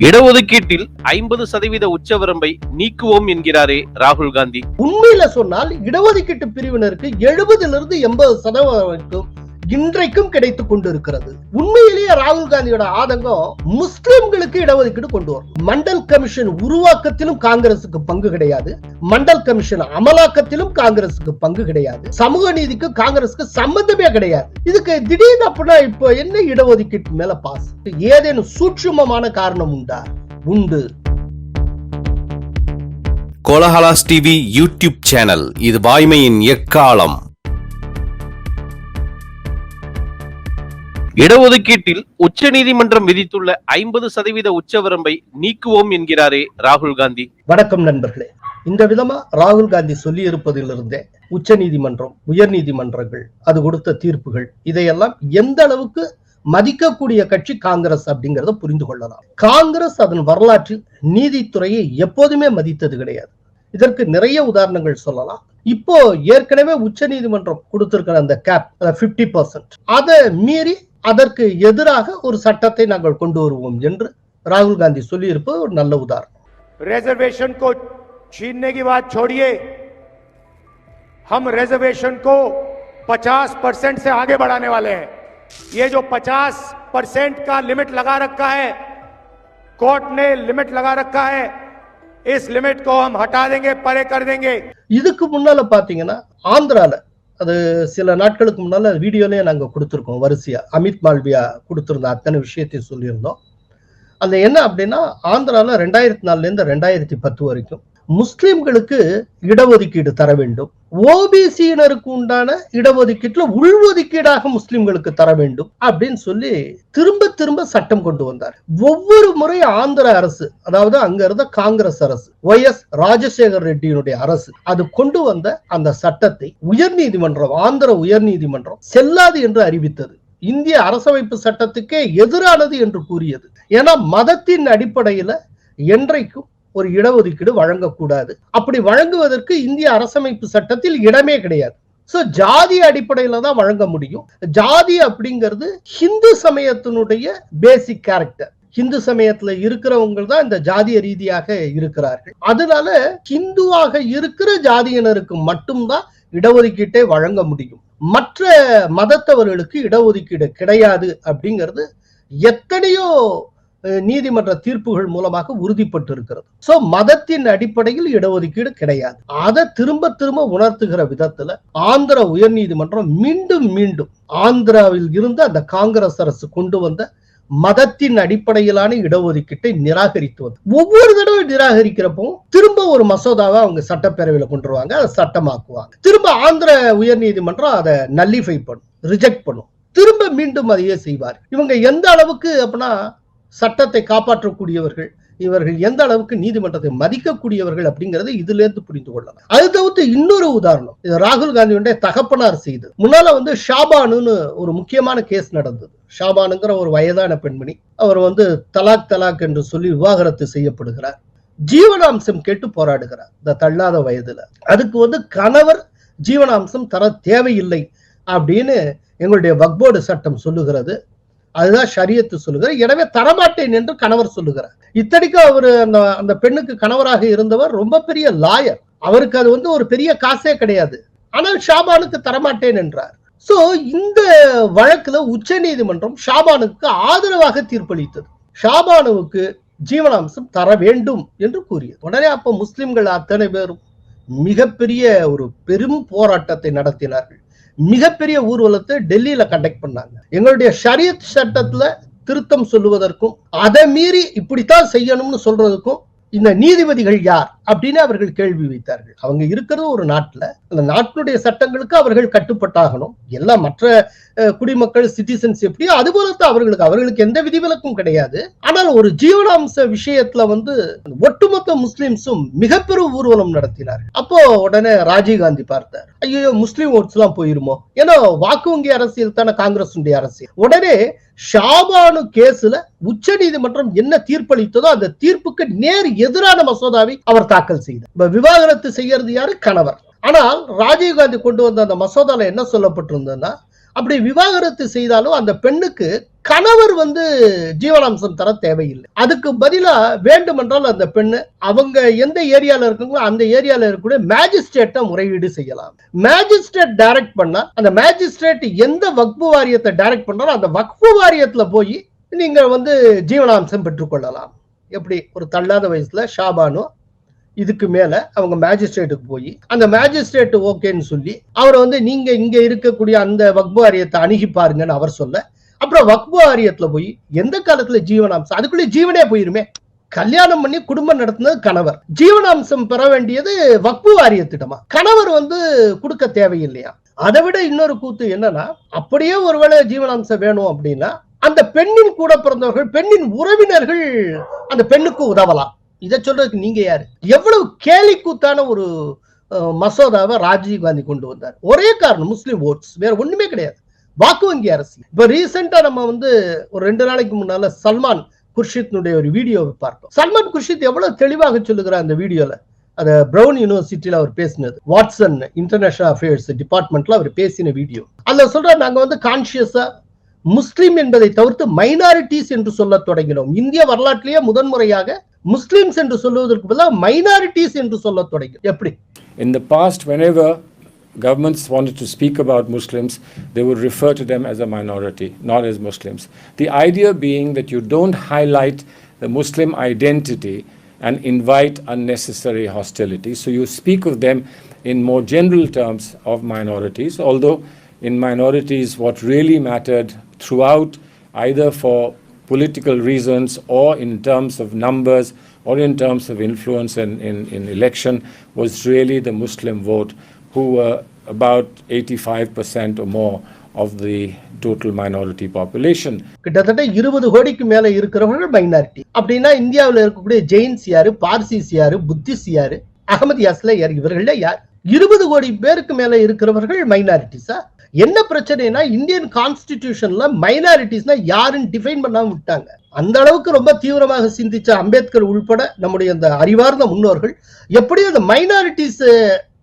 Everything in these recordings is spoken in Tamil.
இடஒதுக்கீட்டில் ஐம்பது சதவீத உச்சவரம்பை நீக்குவோம் என்கிறாரே ராகுல் காந்தி. உண்மையில சொன்னால் இடஒதுக்கீட்டு பிரிவினருக்கு எழுபதுல இருந்து எண்பது சதவீதம் இன்றைக்கும் கிடைத்துக் கொண்டிருக்கிறது. உண்மையிலேயே ராகுல் காந்தியோட ஆதங்கம் முஸ்லிம்களுக்கு இடஒதுக்கீடு கொண்டு வரும். மண்டல் கமிஷன் உருவாக்கத்திலும் காங்கிரசுக்கு பங்கு கிடையாது. மண்டல் கமிஷன் அமலாக்கத்திலும் காங்கிரசுக்கு பங்கு கிடையாது. சமூக நீதிக்கு காங்கிரசுக்கு சம்பந்தமே கிடையாது. இதுக்கு திடீர்னு அப்படின்னா இப்போ என்ன இடஒதுக்கீட்டு மேல பாஸ்? ஏதேனும் சூட்சுமமான காரணம் உண்டா? உண்டு. Kolahalas TV YouTube channel. இது வாய்மையின் எக்காலம். இடஒதுக்கீட்டில் உச்சநீதிமன்றம் விதித்துள்ள ஐம்பது சதவீத உச்சவரம்பை நீக்குவோம் என்கிறாரே ராகுல் காந்தி. வணக்கம் நண்பர்களே. இந்த விதமா ராகுல் காந்தி சொல்லி இருப்பதிலிருந்தே உச்ச நீதிமன்றம் உயர் நீதிமன்றங்கள் அது கொடுத்த தீர்ப்புகள் இதையெல்லாம் எந்த அளவுக்கு மதிக்கக்கூடிய கட்சி காங்கிரஸ் அப்படிங்கறத புரிந்து கொள்ளலாம். காங்கிரஸ் அதன் வரலாற்றில் நீதித்துறையை எப்போதுமே மதித்தது கிடையாது. இதற்கு நிறைய உதாரணங்கள் சொல்லலாம். இப்போ ஏற்கனவே உச்ச நீதிமன்றம் கொடுத்திருக்கிற அந்த கேப் பிப்டி பர்சன்ட் அதை மீறி அதற்கு எதிராக ஒரு சட்டத்தை நாங்கள் கொண்டு வருவோம் என்று ராகுல் காந்தி சொல்லியிருப்பது ஒரு நல்ல உதாரணம் रिजर्वेशन को छीनने की बात छोड़िए हम रिजर्वेशन को 50 परसेंट से आगे बढ़ाने वाले हैं ये जो 50 परसेंट का लिमिट लगा रखा है कोर्ट ने लिमिट लगा रखा है इस लिमिट को हम हटा देंगे परे कर देंगे இதுக்கு முன்னால பாத்தீங்கன்னா ஆந்திரால அது சில நாட்களுக்கு முன்னால் வீடியோலேயே நாங்கள் கொடுத்துருக்கோம் வரிசையா. அமித் மால்வியா கொடுத்துருந்தோம் அத்தனை விஷயத்தையும் சொல்லியிருந்தோம். அந்த என்ன அப்படின்னா ஆந்திராவில் ரெண்டாயிரத்தி நாலுலேருந்து ரெண்டாயிரத்தி பத்து வரைக்கும் முஸ்லிம்களுக்கு இடஒதுக்கீடு தர வேண்டும். ஓபிசியினருக்கு உண்டான இடஒதுக்கீட்டுல உள்ஒதுக்கீடாக முஸ்லிம்களுக்கு தர வேண்டும் அப்படின்னு சொல்லி திரும்ப திரும்ப சட்டம் கொண்டு வந்தார். ஒவ்வொரு முறை ஆந்திர அரசு அதாவது அங்க இருந்த காங்கிரஸ் அரசு ஒய் எஸ் ராஜசேகர் ரெட்டியினுடைய அரசு அது கொண்டு வந்த அந்த சட்டத்தை உயர் நீதிமன்றம் ஆந்திர உயர்நீதிமன்றம் செல்லாது என்று அறிவித்தது. இந்திய அரசமைப்பு சட்டத்துக்கே எதிரானது என்று கூறியது. ஏன்னா மதத்தின் அடிப்படையில என்றைக்கும் ஒரு இடஒதுக்கீடு வழங்கக்கூடாது. அப்படி வழங்குவதற்கு இந்திய அரசமைப்பு சட்டத்தில் இடமே கிடையாது. சோ ஜாதி அடிப்படையில தான் வழங்க முடியும். ஜாதி அப்படிங்கிறது ஹிந்து சமயத்தினுடைய பேசிக் கேரக்டர் ஹிந்து சமயத்துல இருக்கிறவங்க தான் இந்த ஜாதிய ரீதியாக இருக்கிறார்கள். அதனால ஹிந்துவாக இருக்கிற ஜாதியினருக்கு மட்டும்தான் இடஒதுக்கீட்டை வழங்க முடியும். மற்ற மதத்தவர்களுக்கு இடஒதுக்கீடு கிடையாது அப்படிங்கிறது எத்தனையோ நீதிமன்ற தீர்ப்புகள் மூலமாக உறுதிப்பட்டு இருக்கிறது சோ மதத்தின் அடிப்படையில் இடஒதுக்கீடு கிடையாது. அதை திரும்ப திரும்ப உணர்த்துகிற விதத்துல ஆந்திர உயர்நீதிமன்றம் மீண்டும் மீண்டும் ஆந்திராவில் இருந்து அந்த காங்கிரஸ் அரசு கொண்டு வந்த மதத்தின் அடிப்படையிலான இடஒதுக்கீட்டை நிராகரித்து வந்து ஒவ்வொரு தடவை நிராகரிக்கிறப்போ திரும்ப ஒரு மசோதாவை அவங்க சட்டப்பேரவையில கொண்டு வருவாங்க அதை சட்டமாக்குவாங்க. திரும்ப ஆந்திர உயர்நீதிமன்றம் அதை நல்லிஃபை பண்ணும் ரிஜெக்ட் பண்ணும். திரும்ப மீண்டும் அதையே செய்வார். இவங்க எந்த அளவுக்கு அப்படின்னா சட்டத்தை காப்பாற்றக்கூடியவர்கள் இவர்கள் எந்த அளவுக்கு நீதிமன்றத்தை மதிக்கக்கூடியவர்கள் அப்படிங்கறது இதுல இருந்து புரிந்து கொள்ளலாம். அது தவிர்த்து இன்னொரு உதாரணம் இது ராகுல் காந்தியுடைய தகப்பனார் செய்தது முன்னால வந்து ஷாபானுன்னு ஒரு முக்கியமான கேஸ் நடந்தது. ஷாபானுங்கிற ஒரு வயதான பெண்மணி அவர் வந்து தலாக் தலாக் என்று சொல்லி விவாகரத்து செய்யப்படுகிறார். ஜீவனாம்சம் கேட்டு போராடுகிறார் இந்த தள்ளாத வயதுல. அதுக்கு வந்து கணவர் ஜீவனாம்சம் தர தேவையில்லை அப்படின்னு எங்களுடைய வக்போர்டு சட்டம் சொல்லுகிறது. அதுதான் ஷரியத்து சொல்லுகிறது எனவே தரமாட்டேன் என்று கணவர் சொல்லுகிறார். இத்தடிக்கும் அவர் அந்த அந்த பெண்ணுக்கு கணவராக இருந்தவர் ரொம்ப பெரிய லாயர். அவருக்கு அது வந்து ஒரு பெரிய காசே கிடையாது. ஆனால் ஷாபானுக்கு தரமாட்டேன் என்றார். சோ இந்த வழக்குல உச்ச நீதிமன்றம் ஷாபானுக்கு ஆதரவாக தீர்ப்பளித்தது. ஷாபானுவுக்கு ஜீவனாம்சம் தர வேண்டும் என்று கூறியது. உடனே அப்ப முஸ்லிம்கள் அத்தனை பேரும் மிகப்பெரிய ஒரு பெரும் போராட்டத்தை நடத்தினார்கள். மிகப்பெரிய ஊர்வலத்தை டெல்லியில கண்டக்ட் பண்ணாங்க. எங்களுடைய ஷரியத் சட்டத்துல திருத்தம் சொல்லுவதற்கும் அதை மீறி இப்படித்தான் செய்யணும்னு சொல்றதுக்கும் இந்த நீதிபதிகள் யார் அப்படின்னு அவர்கள் கேள்வி வைத்தார்கள். அவங்க இருக்கிறது ஒரு நாட்டுல. அந்த நாட்டினுடைய சட்டங்களுக்கு அவர்கள் கட்டுப்பட்டாகணும். எல்லா மற்ற குடிமக்கள் சிட்டிசன்ஸ் எப்படியோ அது போலத்தான் அவர்களுக்கு. அவர்களுக்கு எந்த விதிவிலக்கும் கிடையாது. ஆனால் ஒரு ஜீவனாம்ச விஷயத்துல வந்து ஒட்டுமொத்த முஸ்லிம்ஸும் மிகப்பெரும் ஊர்வலம் நடத்தினார் அப்போ உடனே ராஜீவ் காந்தி பார்த்தார். ஐயோ முஸ்லீம் ஓட்ஸ் எல்லாம் போயிருமோ? ஏன்னா வாக்கு வங்கி அரசியல் தானே காங்கிரஸ் அரசியல். உடனே ஷாபானு கேஸ்ல உச்ச நீதிமன்றம் என்ன தீர்ப்பளித்ததோ அந்த தீர்ப்புக்கு நேர் எதிரான மசோதாவை அவர் தாக்கல் செய்தார். விவாகரத்து செய்யறது யாரு? கணவர். ஆனால் ராஜீவ் காந்தி கொண்டு வந்த அந்த மசோதால என்ன சொல்லப்பட்டிருந்ததுன்னா அப்படி விவாகரத்து செய்தாலும் அந்த பெண்ணுக்கு கணவர் வந்து ஜீவனாம்சம் தர தேவையில்லை. அதுக்கு பதிலா வேண்டுமென்றால் அந்த பெண்ணு அவங்க எந்த ஏரியால இருக்காங்களோ அந்த ஏரியால இருக்கக்கூடிய மேஜிஸ்ட்ரேட்டை முறையீடு செய்யலாம். மேஜிஸ்ட்ரேட் டைரக்ட் பண்ணா அந்த மேஜிஸ்ட்ரேட் எந்த வக்பு வாரியத்தை டைரக்ட் பண்ணாலும் அந்த வக்பு வாரியத்துல போய் நீங்க வந்து ஜீவனாம்சம் பெற்றுக்கொள்ளலாம். எப்படி? ஒரு தள்ளாத வயசுல ஷாபானோ இதுக்கு மேல அவங்க மேஜிஸ்ட்ரேட்டுக்கு போய் அந்த மேஜிஸ்ட்ரேட் ஓகேன்னு சொல்லி அவரை வந்து நீங்க இங்க இருக்கக்கூடிய அந்த வக்பு வாரியத்தை அணுகி பாருங்கன்னு அவர் சொல்ல அப்புறம் வக்பு வாரியத்துல போய் எந்த காலத்துல ஜீவனாம்சம்? அதுக்குள்ளே ஜீவனே போயிருமே. கல்யாணம் பண்ணி குடும்பம் நடத்தினது கணவர். ஜீவனாம்சம் பெற வேண்டியது வக்பு வாரியத்திடமா கணவர் வந்து கொடுக்க தேவையில்லையா? அதை விட இன்னொரு கூத்து என்னன்னா அப்படியே ஒருவேளை ஜீவனாம்சம் வேணும் அப்படின்னா அந்த பெண்ணின் கூட பிறந்தவர்கள் பெண்ணின் உறவினர்கள் அந்த பெண்ணுக்கு உதவலாம். இதை சொல்றதுக்கு நீங்க யாரு? எவ்வளவு கேலி கூத்தான ஒரு மசோதாவை ராஜீவ் காந்தி கொண்டு வந்தார். ஒரே காரணம் முஸ்லீம் ஓட்ஸ் வேற ஒண்ணுமே கிடையாது. வாக்கு வங்கி அரசு. இப்ப ரீசெண்டா நம்ம வந்து ஒரு ரெண்டு நாளைக்கு முன்னால சல்மான் குர்ஷித்னுடைய ஒரு வீடியோவை பார்த்தோம். சல்மான் குர்ஷித் எவ்வளவு தெளிவாக சொல்லுகிறார் அந்த வீடியோல அதை பிரவுன் யூனிவர்சிட்டியில அவர் பேசினது. வாட்சன் இன்டர்நேஷனல் அஃபேர்ஸ் டிபார்ட்மெண்ட்ல அவர் பேசின வீடியோ அதுல சொல்ற நாங்க வந்து கான்சியஸா முஸ்லீம் என்பதை தவிர்த்து மைனாரிட்டிஸ் என்று சொல்ல தொடங்கினோம். இந்திய வரலாற்றிலேயே முதன்முறையாக முஸ்லிம்ஸ் என்று சொல்லுவதற்கு பதிலாக மைனாரிட்டிஸ் என்று சொல்ல தொடங்கினோம் எப்படி In the past, whenever governments wanted to speak about Muslims, they would refer to them as a minority, not as Muslims. The idea being that you don't highlight the Muslim identity and invite unnecessary hostility. So you speak of them in more general terms of minorities, although in minorities, what really mattered throughout, either for political reasons or in terms of numbers or in terms of influence in, in, in election was really the Muslim vote, who were about 85% or more of the total minority population. கிட்டத்தட்ட இருபது கோடிக்கு மேல இருக்கிறவங்க மைனாரிட்டி அப்படின்னா இந்தியாவில் இருக்கக்கூடிய ஜெயின்ஸ் யாரு பார்சிஸ் யாரு புத்திஸ் யாரு அகமது யாஸ்ல யார் இவர்கள யார் இருபது கோடி பேருக்கு மேல இருக்கிறவர்கள் மைனாரிட்டிஸா என்ன பிரச்சனைனா இந்தியன் கான்ஸ்டிடியூஷன்ல மைனாரிட்டிஸ்னா யாருன்னு டிஃபைன் பண்ணாம விட்டாங்க. அந்த அளவுக்கு ரொம்ப தீவிரமாக சிந்திச்ச அம்பேத்கர் உள்பட நம்முடைய அந்த அறிவார்ந்த முன்னோர்கள் எப்படி அந்த மைனாரிட்டிஸ்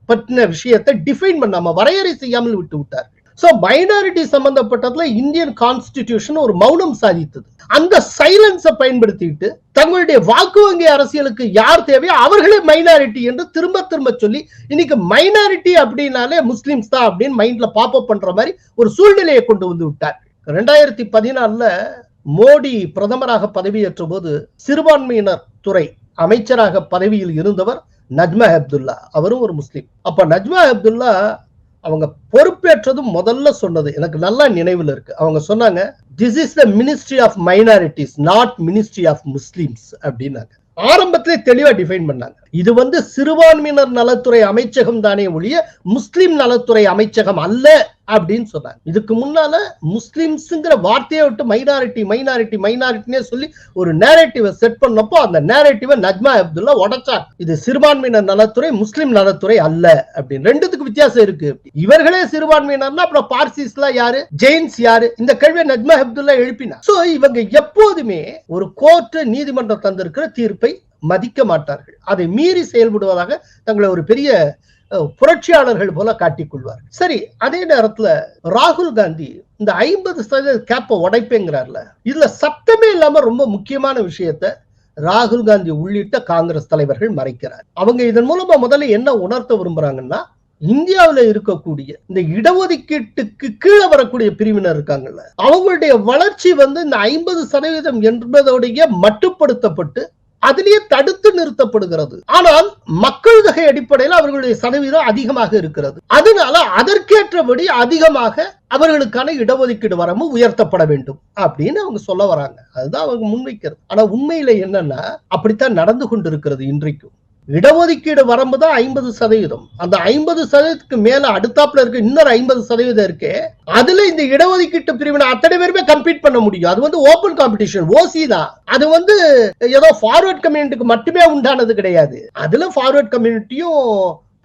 பற்றின விஷயத்தை டிஃபைன் பண்ணாம வரையறை செய்யாமல் விட்டு விட்டார்கள். சோ மைனாரிட்டி சம்பந்தப்பட்டதுல இந்தியன் கான்ஸ்டிடியூஷன் ஒரு மௌனம் சாதித்தது. அந்த சைலன்ஸை பயன்படுத்திட்டு தங்களுடைய வாக்கு வங்கி அரசியலுக்கு யார் தேவையோ அவர்களே மைனாரிட்டி என்று திரும்ப திரும்ப சொல்லி இன்னைக்கு மைனாரிட்டி அப்படின்னாலே முஸ்லிம்ஸ் தான் அப்படின்னு மைண்ட்ல பாப்பப் பண்ற மாதிரி ஒரு சூழ்நிலையை கொண்டு வந்து விட்டார். ரெண்டாயிரத்தி பதினாலுல மோடி பிரதமராக பதவியேற்ற போது சிறுபான்மையினர் துறை அமைச்சராக பதவியில் இருந்தவர் நஜ்மா அப்துல்லா. அவரும் ஒரு முஸ்லீம். அப்ப நஜ்மா அப்துல்லா அவங்க பொறுப்பேற்றதும் முதல்ல சொன்னது எனக்கு நல்லா நினைவில் இருக்கு. அவங்க சொன்னாங்க this is the ministry of minorities not ministry of Muslims அப்படின்னாங்க. ஆரம்பத்திலே தெளிவா டிஃபைன் பண்ணாங்க. இது வந்து சிறுபான்மையினர் நலத்துறை அமைச்சகம் தானே ஒழிய முஸ்லிம் நலத்துறை அமைச்சகம் அல்ல அப்படின்னு சொன்னாங்க. இதுக்கு முன்னால முஸ்லிம்ஸ்ங்கிற வார்த்தையை விட்டு மைனாரிட்டி மைனாரிட்டி மைனாரிட்டினே சொல்லி ஒரு நேரேட்டிவை செட் பண்ணப்போ அந்த நேரேட்டிவை நஜ்மா அப்துல்லா உடைச்சார். இது சிறுபான்மையினர் நலத்துறை முஸ்லிம் நலத்துறை அல்ல அப்படின்னு. ரெண்டுத்துக்கு வித்தியாசம் இருக்கு. இவர்களே சிறுபான்மையினர்னா அப்புறம் பார்சிஸ்லாம் யாரு? ஜெயின்ஸ் யாரு? இந்த கேள்வியை நஜ்மா அப்துல்லா எழுப்பினார். சோ இவங்க எப்போதுமே ஒரு கோர்ட் நீதிமன்றம் தந்திருக்கிற தீர்ப்பை மதிக்க மாட்டார்கள். அதை மீறி செயல்படுவதாக தங்களை ஒரு பெரிய புரட்சியாளர்கள் போல காட்டிக்கொள்வார் சரி அதே நேரத்துல ராகுல் காந்தி இந்த ஐம்பது சதவீத கேப்பை உடைப்பேங்கிறார்ல. இதுல சத்தமே இல்லாம ரொம்ப முக்கியமான விஷயத்த ராகுல் காந்தி உள்ளிட்ட காங்கிரஸ் தலைவர்கள் மறைக்கிறார். அவங்க இதன் மூலமா முதல்ல என்ன உணர்த்த விரும்புறாங்கன்னா இந்தியாவுல இருக்கக்கூடிய இந்த இடஒதுக்கீட்டுக்கு கீழே வரக்கூடிய பிரிவினர் இருக்காங்கல்ல அவங்களுடைய வளர்ச்சி வந்து இந்த ஐம்பது சதவீதம் என்பதோடைய மட்டுப்படுத்தப்பட்டு அதிலேயே தடுத்து நிறுத்தப்படுகிறது. ஆனால் மக்கள் தொகை அடிப்படையில் அவர்களுடைய சதவீதம் அதிகமாக இருக்கிறது. அதனால அதற்கேற்றபடி அதிகமாக அவர்களுக்கான இடஒதுக்கீடு வரம்பு உயர்த்தப்பட வேண்டும் அப்படின்னு அவங்க சொல்ல வராங்க. அதுதான் அவங்க முன்வைக்கிறது. ஆனா உண்மையில என்னன்னா அப்படித்தான் நடந்து கொண்டிருக்கிறது இன்றைக்கும். இடஒதுக்கீடு வரம்பு தான் ஐம்பது சதவீதம். அந்த ஐம்பது சதவீதத்துக்கு மேல அடுத்தாப்புல இருக்க இன்னொரு ஐம்பது சதவீதம் இருக்கு அதுல இந்த இடஒதுக்கீட்டு பிரிவினை அத்தனை பேருமே கம்ப்ளீட் பண்ண முடியும். அது வந்து ஓபன் காம்படிஷன் ஓசி தான். அது வந்து ஏதோ ஃபார்வர்ட் கம்யூனிட்டிக்கு மட்டுமே உண்டானது கிடையாது. அதுல ஃபார்வர்ட் கம்யூனிட்டியும்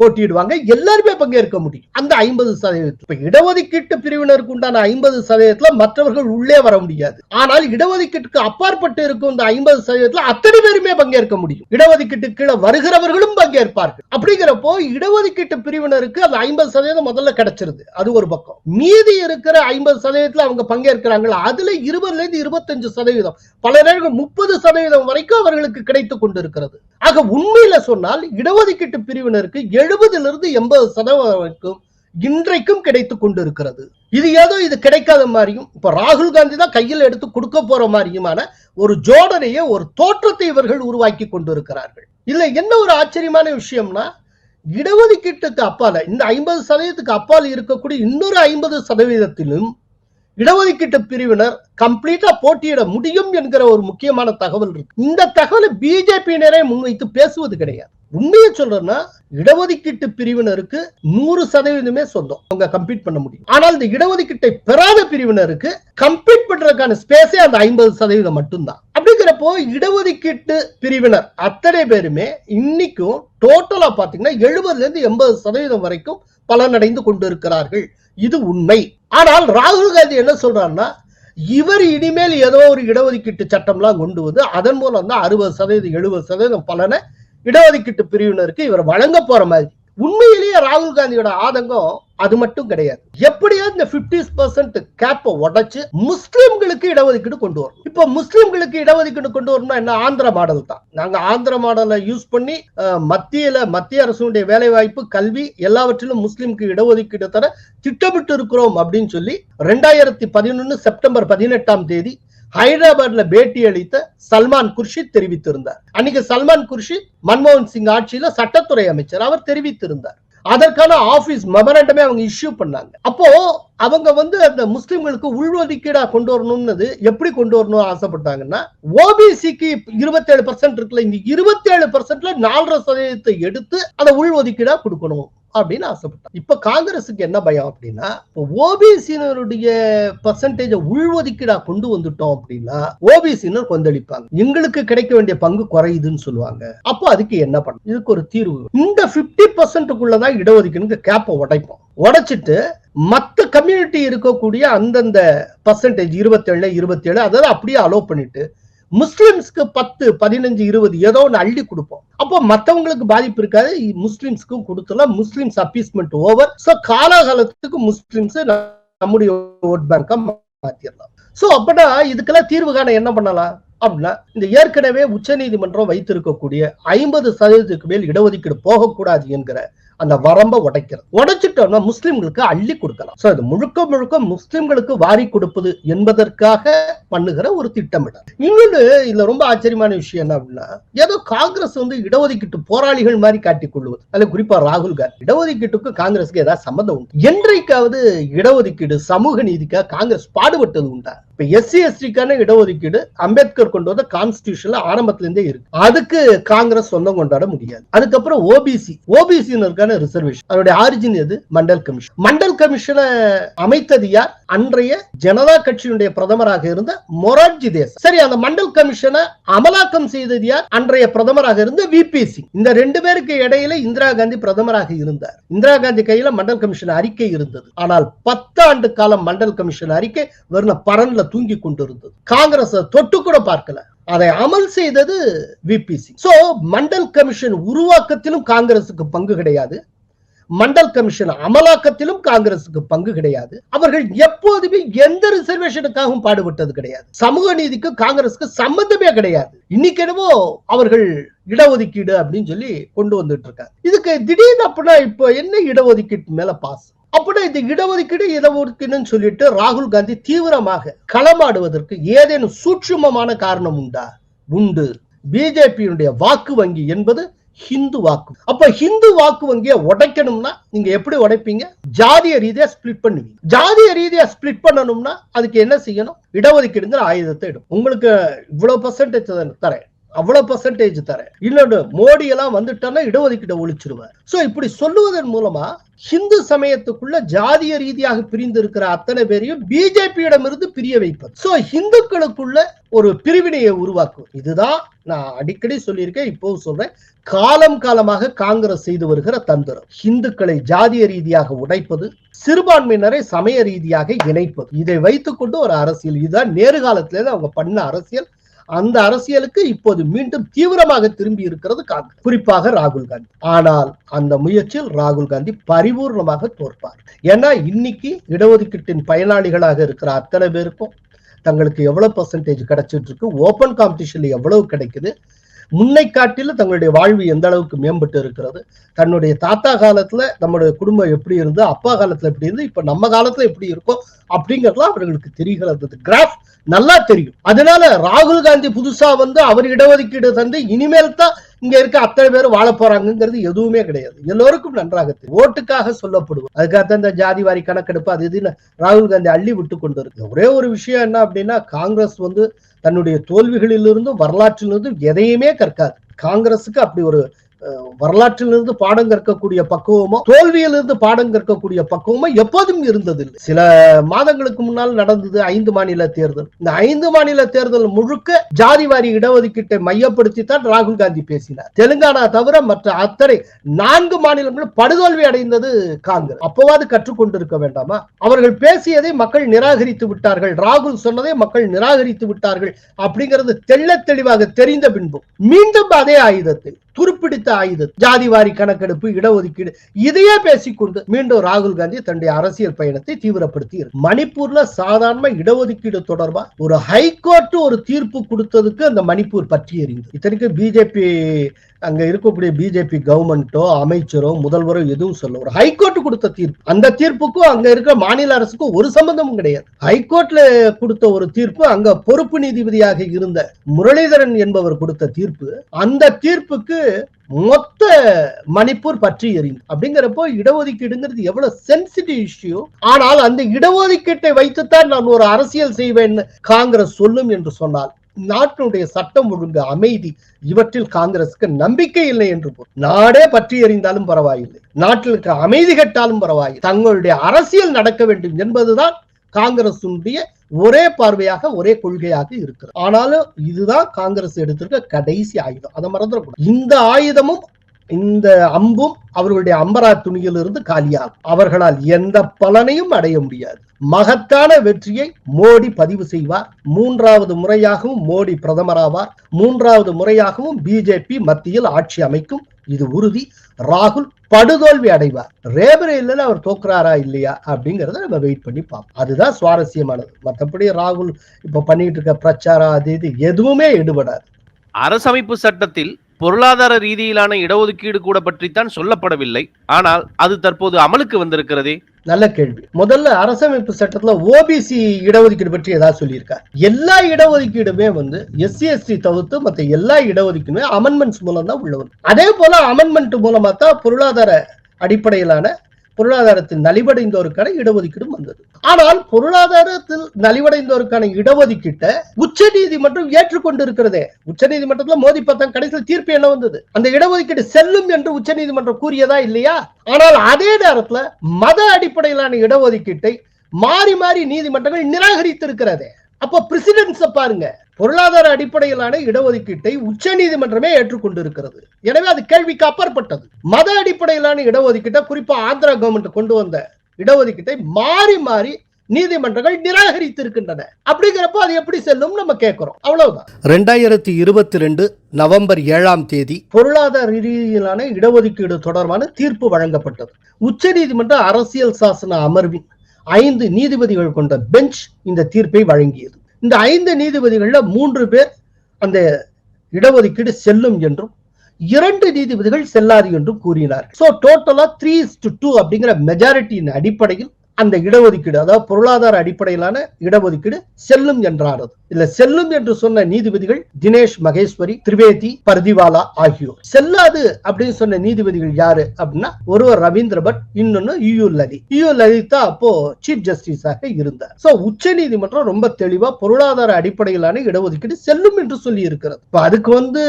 போட்டியிடுவாங்க. எல்லாருமே பங்கேற்க முடியும். அந்த ஐம்பது சதவீதம் இப்ப இடஒதுக்கீட்டு பிரிவினருக்கு உண்டான ஐம்பது சதவீதத்துல மற்றவர்கள் உள்ளே வர முடியாது. ஆனால் இடஒதுக்கீட்டுக்கு அப்பாற்பட்டு இருக்கும் இந்த ஐம்பது சதவீதத்துல அத்தனை பேருமே பங்கேற்க முடியும். இடஒதுக்கீட்டு கீழே வருகிறவர்களும் பங்கேற்பார்கள். அப்படிங்கிறப்போ இடஒதுக்கீட்டு பிரிவினருக்கு அந்த ஐம்பது சதவீதம் முதல்ல கிடைச்சிருது. அது ஒரு பக்கம். மீதி இருக்கிற ஐம்பது சதவீதத்துல அவங்க பங்கேற்கிறாங்களா? அதுல இருபதுல இருந்து இருபத்தஞ்சு சதவீதம். பல நேரங்கள் முப்பது சதவீதம் வரைக்கும் அவர்களுக்கு கிடைத்துக் கொண்டிருக்கிறது. ஆக உண்மையில சொன்னால் இடஒதுக்கீட்டு பிரிவினருக்கு எழுபதுல இருந்து எண்பது சதவீதம் வரைக்கும் இன்றைக்கும் கிடைத்து கொண்டிருக்கிறது. இது ஏதோ இது கிடைக்காத மாதிரியும் இப்ப ராகுல் காந்தி தான் கையில் எடுத்து கொடுக்க போற மாதிரியுமான ஒரு ஜோடனையை ஒரு தோற்றத்தை இவர்கள் உருவாக்கி கொண்டிருக்கிறார்கள். இதுல என்ன ஒரு ஆச்சரியமான விஷயம்னா இடஒதுக்கீட்டுக்கு அப்பால இந்த ஐம்பது சதவீதத்துக்கு அப்பால் இருக்கக்கூடிய இன்னொரு ஐம்பது சதவீதத்திலும் இடஒதுக்கீட்டு பிரிவினர் கம்ப்ளீட்டா போட்டியிட முடியும் என்கிற ஒரு முக்கியமான தகவல் இருக்கு. இந்த தகவலை பிஜேபியினரே முன்வைத்து பேசுவது கிடையாது. உண்மையை சொல்றேன்னா இடஒதுக்கீட்டு பிரிவினருக்கு நூறு சதவீதமே சொந்தம். அவங்க கம்ப்ளீட் பண்ண முடியும். ஆனால் இந்த இடஒதுக்கீட்டை பெறாத பிரிவினருக்கு கம்ப்ளீட் பண்றதுக்கான ஸ்பேஸே அந்த ஐம்பது சதவீதம் மட்டும்தான். அப்படிங்கிறப்போ இடஒதுக்கீட்டு பிரிவினர் அத்தனை பேருமே இன்னைக்கும் டோட்டலா பாத்தீங்கன்னா எழுபதுல இருந்து எண்பது சதவீதம் வரைக்கும் பலனடைந்து கொண்டிருக்கிறார்கள். இது உண்மை. ஆனால் ராகுல் காந்தி என்ன சொல்றாருன்னா இவர் இனிமேல் ஏதோ ஒரு இடஒதுக்கீட்டு சட்டம்லாம் கொண்டு வந்து அதன் மூலம் தான் அறுபது சதவீதம் எழுபது சதவீதம் பலனை இடஒதுக்கீட்டு பிரிவினருக்கு இவர் வழங்க போற மாதிரி. உண்மையிலேயே ராகுல் காந்தியோட ஆதங்கம் அது மட்டும் கிடையாது. எப்படியா இந்த பிப்டி பர்சன்ட் கேப்பை உடைச்சு முஸ்லிம்களுக்கு இடஒதுக்கீடு கொண்டு வரும் இப்ப முஸ்லிம்களுக்கு இடஒதுக்கீடு கொண்டு வரணும்னா என்ன? ஆந்திர மாடல் தான். நாங்க ஆந்திர மாடலை யூஸ் பண்ணி மத்தியில மத்திய அரசுடைய வேலை வாய்ப்பு கல்வி எல்லாவற்றிலும் முஸ்லிம்க்கு இடஒதுக்கீடு தர திட்டமிட்டு இருக்கிறோம் அப்படின்னு சொல்லி ரெண்டாயிரத்தி பதினொன்னு செப்டம்பர் பதினெட்டாம் தேதி ஹைதராபாத்ல பேட்டி அளித்த சல்மான் குர்ஷித் தெரிவித்திருந்தார். அன்னைக்கு சல்மான் குர்ஷித் மன்மோகன் சிங் ஆட்சியில சட்டத்துறை அமைச்சர் அவர் தெரிவித்திருந்தார். அதற்கான ஆபீஸ் மெமரண்டமே அவங்க இஷ்யூ பண்ணாங்க. அப்போ அவங்க வந்து அந்த முஸ்லிம்களுக்கு உள்ஒதுக்கீடா கொண்டு வரணும்னு எப்படி கொண்டு வரணும் ஆசைப்பட்டாங்கன்னா ஓபிசிக்கு இருபத்தேழு பர்சன்ட் இருக்குல்ல இந்த இருபத்தேழு பர்சன்ட்ல நாலரை சதவீதத்தை எடுத்து அதை உள்ஒதுக்கீடா கொடுக்கணும். அப்படின்னு ஆசைப்பட்டாங்க இப்ப காங்கிரஸுக்கு என்ன பயம் அப்படின்னா ஓபிசியினருடைய பர்சன்டேஜ உள்ஒதுக்கீடா கொண்டு வந்துட்டோம் அப்படின்னா ஓபிசியினர் கொந்தளிப்பாங்க. எங்களுக்கு கிடைக்க வேண்டிய பங்கு குறையுதுன்னு சொல்லுவாங்க. அப்போ அதுக்கு என்ன பண்ணும் இதுக்கு ஒரு தீர்வு. இந்த பிப்டி பர்சன்ட்டுக்குள்ளதான் இடஒதுக்கீடு கேப்பை உடைப்போம். உடைச்சிட்டு மத்த கம்யூனிட்டி இருக்கக்கூடிய அந்தந்த பர்சன்டேஜ் இருபத்தேழு இருபத்தேழு அதாவது அப்படியே அலோவ் பண்ணிட்டு முஸ்லிம்ஸ்க்கு பத்து பதினஞ்சு இருபது ஏதோ ஒன்று அள்ளி கொடுப்போம். அப்போ மத்தவங்களுக்கு பாதிப்பு இருக்காது. முஸ்லிம்ஸ்க்கும் கொடுத்துலாம் முஸ்லிம்ஸ் அப்பீஸ்மெண்ட் ஓவர். சோ காலாகாலத்துக்கு முஸ்லிம்ஸ் நம்முடைய ஓட் பேங்கை மாத்திரலாம். சோ அப்பனா இதுக்கெல்லாம் தீர்வு காண என்ன பண்ணலாம்? அப்படின்னா இந்த ஏற்கனவே உச்சநீதிமன்றம் வைத்திருக்கக்கூடிய ஐம்பது சதவீதத்துக்கு மேல் இடஒதுக்கீடு போகக்கூடாது என்கிற அந்த வரம்ப உடைக்கிறது. உடைச்சிட்டோம்னா முஸ்லிம்களுக்கு அள்ளி கொடுக்கலாம். சோ இது முழுக்க முழுக்க முஸ்லிம்களுக்கு வாரி கொடுப்பது என்பதற்காக பண்ணுகிற ஒரு திட்டமிடல். இன்னொன்னு இதுல ரொம்ப ஆச்சரியமான விஷயம் என்ன அப்படின்னா ஏதோ காங்கிரஸ் வந்து இடஒதுக்கீட்டு போராளிகள் மாதிரி காட்டிக் கொள்வது அதுல குறிப்பா ராகுல் காந்தி இடஒதுக்கீட்டுக்கு காங்கிரஸுக்கு ஏதாவது சம்மந்தம் உண்டு. என்றைக்காவது இடஒதுக்கீடு சமூக நீதிக்காக காங்கிரஸ் பாடுபட்டது உண்டா? இப்ப எஸ்சி எஸ்டிக்கான இடஒதுக்கீடு அம்பேத்கர் கொண்டு வந்த கான்ஸ்டியூஷன்ல ஆரம்பத்துல இருந்தே இருக்கு. அதுக்கு காங்கிரஸ் சொந்தம் கொண்டாட முடியாது. அதுக்கப்புறம் ஓபிசி ஓபிசினருக்கான ரிசர்வேஷன் அதனுடைய ஆரிஜின் எது? மண்டல் கமிஷன் மண்டல் கமிஷனை அமைத்தது யார்? அன்றைய ஜனதா கட்சியினுடைய பிரதமராக இருந்த மொரார்ஜி தேசாய் சரி அந்த மண்டல் கமிஷனை அமலாக்கம் செய்தது யார்? அன்றைய பிரதமராக இருந்த விபி சிங் இந்த ரெண்டு பேருக்கு இடையில இந்திரா காந்தி பிரதமராக இருந்தார். இந்திரா காந்தி கையில மண்டல் கமிஷன் அறிக்கை இருந்தது. ஆனால் பத்தாண்டு காலம் மண்டல் கமிஷன் அறிக்கை வெறும் பரன்ல தூங்கி கொண்டிருந்தது. காங்கிரஸ் தொட்டு கூட பார்க்கல. அதை அமல் செய்தது விபிசி சோ மண்டல் கமிஷன் உருவாக்கத்திலும் காங்கிரசுக்கு பங்கு கிடையாது. மண்டல் கமிஷன் அமலாக்கத்திலும் காங்கிரசுக்கு பங்கு கிடையாது. அவர்கள் எப்போதுமே எந்த ரிசர்வேஷனுக்காகவும் பாடுபட்டது கிடையாது. சமூக நீதிக்கு காங்கிரஸுக்கு சம்பந்தமே கிடையாது. இன்னைக்கு என்னவோ அவர்கள் இடஒதுக்கீடு அப்படின்னு சொல்லி கொண்டு வந்துட்டு இருக்காங்க. இதுக்கு திடீர்னு அப்படின்னா இப்போ என்ன இடஒதுக்கீட்டு மேல பாசம்? அப்படின்னா இந்த இடஒதுக்கீடு இடஒதுக்கீடுன்னு சொல்லிட்டு ராகுல் காந்தி தீவிரமாக களமாடுவதற்கு ஏதேனும் சூட்சுமமான காரணம் உண்டா? உண்டு. பிஜேபியினுடைய வாக்கு வங்கி என்பது ஹிந்து வாக்கு. அப்ப ஹிந்து வாக்கு வங்கியை உடைக்கணும்னா நீங்க எப்படி உடைப்பீங்க? ஜாதிய ரீதியா ஸ்பிளிட் பண்ணுவீங்க. ஜாதிய ரீதியா ஸ்பிளிட் பண்ணணும்னா அதுக்கு என்ன செய்யணும்? இடஒதுக்கீடுங்கிற ஆயுதத்தை இடும். உங்களுக்கு இவ்வளவு பர்சன்டேஜ் தரேன். அவ்வளவு பர்சன்டேஜ் தரேன். இன்னொன்னு மோடி எல்லாம் வந்துட்டான்னா இடஒதுக்கீட்டை ஒழிச்சிருவேன் சோ இப்படி சொல்லுவதன் மூலமா ஹிந்து சமயத்துக்குள்ள ஜாதிய ரீதியாக பிரிந்து இருக்கிற அத்தனை பேரையும் பிஜேபியிடம் இருந்து பிரிய வைப்பது. சோ ஹிந்துக்களுக்குள்ள ஒரு பிரிவினையை உருவாக்கும். இதுதான் நான் அடிக்கடி சொல்லியிருக்கேன் இப்போ சொல்றேன். காலம் காலமாக காங்கிரஸ் செய்து வருகிற தந்திரம். ஹிந்துக்களை ஜாதிய ரீதியாக உடைப்பது சிறுபான்மையினரை சமய ரீதியாக இணைப்பது. இதை வைத்துக்கொண்டு ஒரு அரசியல். இதுதான் நேரு காலத்திலேருந்து அவங்க பண்ண அரசியல். அந்த அரசியலுக்கு இப்போது மீண்டும் தீவிரமாக திரும்பி இருக்கிறது காங்கிரஸ். குறிப்பாக ராகுல் காந்தி. ஆனால் அந்த முயற்சியில் ராகுல் காந்தி பரிபூர்ணமாக தோற்பார். ஏன்னா இன்னைக்கு இடஒதுக்கீட்டின் பயனாளிகளாக இருக்கிற அத்தனை பேருக்கும் தங்களுக்கு எவ்வளவு பர்சன்டேஜ் கிடைச்சிட்டு இருக்கு? ஓபன் காம்படிஷன்ல எவ்வளவு கிடைக்குது? முன்னை காட்டிலும் தங்களுடைய வாழ்வு எந்த அளவுக்கு மேம்பட்டு இருக்கிறது? தன்னுடைய தாத்தா காலத்துல நம்முடைய குடும்பம் எப்படி இருந்தது? அப்பா காலத்துல எப்படி இருந்து இப்ப நம்ம காலத்துல எப்படி இருக்கும்? அப்படிங்கறதுலாம் அவர்களுக்கு தெரிகிறது. கிராஃப் நல்லா தெரியும். அதனால ராகுல் காந்தி புதுசா வந்து அவர் இடஒதுக்கீடு தந்து இனிமேல் தான் இங்க இருக்க அத்தனை பேர் வாழ போறாங்கிறது எதுவுமே கிடையாது. எல்லோருக்கும் நன்றாக தெரியும். ஓட்டுக்காக சொல்லப்படுவோம் அதுக்காக இந்த ஜாதி வாரி கணக்கெடுப்பு அது இதுன்னு ராகுல் காந்தி அள்ளி விட்டு கொண்டு இருக்கு ஒரே ஒரு விஷயம் என்ன அப்படின்னா காங்கிரஸ் வந்து தன்னுடைய தோல்விகளிலிருந்தும் வரலாற்றிலிருந்தும் எதையுமே கற்காது. காங்கிரஸுக்கு அப்படி ஒரு வரலாற்றிலிருந்து பாடம் கற்கக்கூடிய பக்குவமோ தோல்வியிலிருந்து பாடம் கற்கக்கூடிய பக்குவமோ எப்போதும் இருந்ததில்லை. சில மாதங்களுக்கு முன்னால் நடந்தது ஐந்து மாநில தேர்தல். இந்த ஐந்து மாநில தேர்தல் முழுக்க ஜாதிவாரி இடஒதுக்கீட்டை மையப்படுத்தி தான் ராகுல் காந்தி பேசினார். தெலுங்கானா தவிர மற்ற அத்தனை நான்கு மாநிலங்களும் படுதோல்வி அடைந்தது காங்கிரஸ். அப்போவாது கற்றுக்கொண்டிருக்க வேண்டாமா? அவர்கள் பேசியதை மக்கள் நிராகரித்து விட்டார்கள். ராகுல் சொன்னதை மக்கள் நிராகரித்து விட்டார்கள். அப்படிங்கிறது தெள்ள தெளிவாக தெரிந்த பின்பு. மீண்டும் அதே ஆயுதத்தை துருப்பிடித்த ஆயுதம். ஜாதிவாரி கணக்கெடுப்பு இடஒதுக்கீடு இதையே பேசிக்கொண்டு மீண்டும் ராகுல் காந்தி தன்னுடைய அரசியல் பயணத்தை தீவிரப்படுத்தி மணிப்பூர்ல சாதாரண இடஒதுக்கீடு தொடர்பா ஒரு ஹைகோர்ட் ஒரு தீர்ப்பு கொடுத்ததுக்கு அந்த மணிப்பூர் பற்றி எறிந்தது இத்தனைக்கு பிஜேபி அங்க இருக்கக்கூடிய பிஜேபி கவர்மெண்ட்டோ அமைச்சரோ முதல்வரோ எதுவும் சொல்ல ஒரு ஹைகோர்ட் கொடுத்த தீர்ப்பு. அந்த தீர்ப்புக்கும் அங்க இருக்கிற மாநில அரசுக்கும் ஒரு சம்பந்தமும் கிடையாது. ஹைகோர்ட்ல கொடுத்த ஒரு தீர்ப்பு அங்க பொறுப்பு நீதிபதியாக இருந்த முரளிதரன் என்பவர் கொடுத்த தீர்ப்பு அந்த தீர்ப்புக்கு மொத்த மணிப்பூர் பற்றி எறியும். அப்படிங்கிறப்போ இடஒதுக்கீடுங்கிறது எவ்வளவு சென்சிட்டிவ் இஷ்யூ ஆனால் அந்த இடஒதுக்கீட்டை வைத்துத்தான் நான் ஒரு அரசியல் செய்வேன் காங்கிரஸ் சொல்லும் என்று சொன்னால் நாட்டினுடைய சட்டம் ஒழுங்கு அமைதி இவற்றில் காங்கிரசுக்கு நம்பிக்கை இல்லை என்று பொருள். நாடே பற்றி எறிந்தாலும் பரவாயில்லை. நாட்டிற்கு அமைதி கட்டாலும் பரவாயில்லை. தங்களுடைய அரசியல் நடக்க வேண்டும் என்பதுதான் காங்கிரசுடைய ஒரே பார்வையாக ஒரே கொள்கையாக இருக்கிறது. ஆனாலும் இதுதான் காங்கிரஸ் எடுத்திருக்க கடைசி ஆயுதம். அதை மறந்துடக்கூடாது. இந்த ஆயுதமும் இந்த அம்பும் அவர்களுடைய அம்பரா துணியிலிருந்து காலியாகும். அவர்களால் எந்த பலனையும் அடைய முடியாது. மகத்தான வெற்றியை மோடி பதிவு செய்வார். மூன்றாவது முறையாகவும் மோடி பிரதமராவார் மூன்றாவது முறையாகவும் பிஜேபி மத்தியில் ஆட்சி அமைக்கும். இது உறுதி. ராகுல் படுதோல்வி அடைவார். ரேபரேலில் அவர் தோக்குறாரா இல்லையா அப்படிங்கறத நம்ம வெயிட் பண்ணி பார்ப்போம். அதுதான் சுவாரஸ்யமானது. மற்றபடி ராகுல் இப்ப பண்ணிட்டு இருக்க பிரச்சாரம் அது இது எதுவுமே ஈடுபடாது அரசமைப்பு சட்டத்தில் பொருளாதார ரீதியிலான இடஒதுக்கீடு கூட பற்றித்தான் சொல்லப்படவில்லை. ஆனால் அது தற்போது அமலுக்கு வந்திருக்கிறதே? நல்ல கேள்வி. முதல்ல அரசமைப்பு சட்டத்துல ஓபிசி இடஒதுக்கீடு பற்றி ஏதாவது சொல்லியிருக்காரு. எல்லா இடஒதுக்கீடுமே வந்து எஸ்சி எஸ்டி தவிர்த்து மற்ற எல்லா இடஒதுக்கீடுமே அமெண்ட்மெண்ட்ஸ் மூலம் தான் உள்ள வரும். அதே போல அமெண்ட்மெண்ட் மூலமா தான் பொருளாதார அடிப்படையிலான பொருளாதாரத்தில் நலிவடைந்தோருக்கான இடஒதுக்கீடும் வந்தது. ஆனால் பொருளாதாரத்தில் நலிவடைந்தோருக்கான இடஒதுக்கீட்டை உச்ச நீதிமன்றம் ஏற்றுக்கொண்டிருக்கிறதே. உச்ச நீதிமன்றத்துல மோதி பத்தம் கடைசியில் தீர்ப்பு என்ன வந்தது? அந்த இடஒதுக்கீடு செல்லும் என்று உச்ச நீதிமன்றம் கூறியதா இல்லையா? ஆனால் அதே நேரத்துல மத அடிப்படையிலான இடஒதுக்கீட்டை மாறி மாறி நீதிமன்றங்கள் நிராகரித்திருக்கிறதே. அப்போ பிரசிடென்ஸ பாருங்க. பொருளாதார அடிப்படையிலான இடஒதுக்கீட்டை உச்ச நீதிமன்றமே ஏற்றுக்கொண்டிருக்கிறது. எனவே அது கேள்விக்கு அப்பாற்பட்டது. மத அடிப்படையிலான இடஒதுக்கீட்டை குறிப்பா ஆந்திரா கவர்மெண்ட் கொண்டு வந்த இடஒதுக்கீட்டை மாறி மாறி நீதிமன்றங்கள் நிராகரித்திருக்கின்றன. அப்படிங்கிறப்போ அது எப்படி செல்லும் நம்ம கேட்கிறோம். அவ்வளவுதான். ரெண்டாயிரத்தி இருபத்தி ரெண்டு நவம்பர் ஏழாம் தேதி பொருளாதார ரீதியிலான இடஒதுக்கீடு தொடர்பான தீர்ப்பு வழங்கப்பட்டது. உச்ச நீதிமன்ற அரசியல் சாசன அமர்வின் ஐந்து நீதிபதிகள் கொண்ட பெஞ்ச் இந்த தீர்ப்பை வழங்கியது. இந்த ஐந்து நீதிபதிகள்ல மூன்று பேர் அந்த இடஒதுக்கீடு செல்லும் என்றும் இரண்டு நீதிபதிகள் செல்லாது என்றும் கூறினார். சோ டோட்டலா த்ரீ டு டூ அப்படிங்கிற மெஜாரிட்டியின் அடிப்படையில் அந்த இடஒதுக்கீடு அதாவது பொருளாதார அடிப்படையிலான இடஒதுக்கீடு செல்லும் என்றானது இல்ல செல்லும் என்று சொன்ன நீதிபதிகள் தினேஷ் மகேஸ்வரி திரிவேதி பர்திவாலா ஆகியோர். செல்லாது அப்படின்னு சொன்ன நீதிபதிகள் யாரு அப்படின்னா ஒருவர் ரவீந்திர பட் இன்னொன்னு யூ லலித். யூ லலிதா தான் அப்போ சீஃப் ஜஸ்டிஸாக இருந்தார். சோ உச்ச நீதிமன்றம் ரொம்ப தெளிவா பொருளாதார அடிப்படையிலான இடஒதுக்கீடு செல்லும் என்று சொல்லி இருக்கிறது இப்ப அதுக்கு வந்து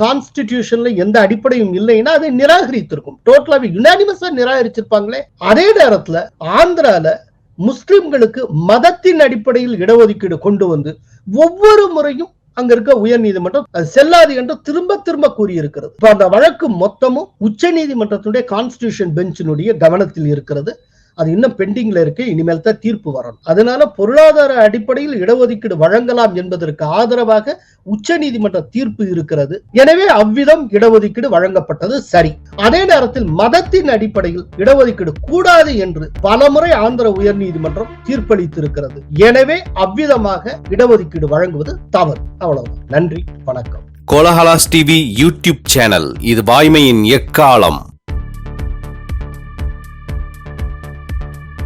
கான்ஸ்டிடியூஷன்ல எந்த அடிப்படையும் இல்லைன்னா அதை நிராகரித்திருக்கும். டோட்டலாவே யுனானிமஸா நிராகரிச்சிருப்பாங்களே. அதே நேரத்துல ஆந்திரால முஸ்லிம்களுக்கு மதத்தின் அடிப்படையில் இடஒதுக்கீடு கொண்டு வந்து ஒவ்வொரு முறையும் அங்க இருக்க உயர் நீதிமன்றம் அது செல்லாது என்று திரும்ப திரும்ப கூறியிருக்கிறது. இப்ப அந்த வழக்கு மொத்தமும் உச்ச நீதிமன்றத்துடைய கான்ஸ்டியூஷன் பெஞ்சினுடைய கவனத்தில் இருக்கிறது. அது இன்னும் பெண்டிங்ல இருக்கு. இனிமேல் தான் தீர்ப்பு வரணும். அதனால பொருளாதார அடிப்படையில் இடஒதுக்கீடு வழங்கலாம் என்பதற்கு ஆதரவாக உச்ச நீதிமன்ற தீர்ப்பு இருக்கிறது. எனவே அவ்விதம் இடஒதுக்கீடு வழங்கப்பட்டது சரி. அதே நேரத்தில் மதத்தின் அடிப்படையில் இடஒதுக்கீடு கூடாது என்று பலமுறை ஆந்திர உயர் நீதிமன்றம் தீர்ப்பளித்திருக்கிறது. எனவே அவ்விதமாக இடஒதுக்கீடு வழங்குவது தவறு. அவ்வளவு நன்றி. வணக்கம். Kolahalas TV YouTube channel. இது வாய்மையின் எக்காலம்.